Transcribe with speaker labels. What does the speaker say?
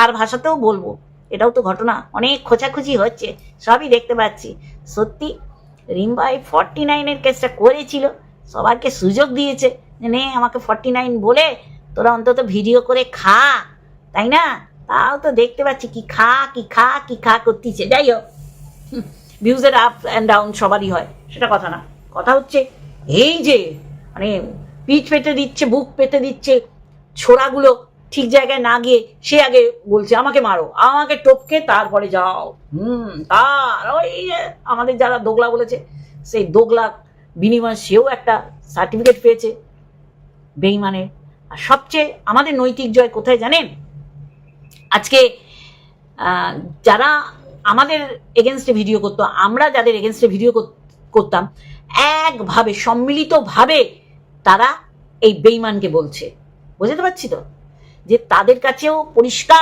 Speaker 1: তার ভাষাতেও বলব। এটাও তো ঘটনা। অনেক খোঁচাখুচি হচ্ছে। সবই দেখতে পাচ্ছি। সত্যি, রিম্বাই ফর্টি নাইনের কেসটা করেছিল। সবাইকে সুযোগ দিয়েছে নে, আমাকে ফর্টি নাইন বলে, তোরা অন্তত ভিডিও করে খা। তাই না? তাও তো দেখতে পাচ্ছি কি খা কি খা কি খা করতেছে। যাই হোক ভিউজের আপ অ্যান্ড ডাউন সবারই হয়, সেটা কথা না। কথা হচ্ছে এই যে মানে পিঠ পেতে দিচ্ছে, বুক পেতে দিচ্ছে ছোড়াগুলো। ঠিক জায়গায় না গিয়ে সে আগে বলছে, আমাকে মারো, আমাকে টপকে তারপরে যাও। হুম, তার ওই আমাদের যারা দোগলা বলেছে, সেই দোগলা বিনিময়ে সেও একটা সার্টিফিকেট পেয়েছে বেইমানের। আর সবচেয়ে আমাদের নৈতিক জয় কোথায় জানেন? আজকে যারা আমাদের এগেনস্টে ভিডিও করতো, আমরা যাদের এগেনস্টে ভিডিও করতাম, একভাবে, সম্মিলিতভাবে তারা এই বেইমানকে বলছে। বুঝতে পারছি তো? যে তাদের কাছেও পরিষ্কার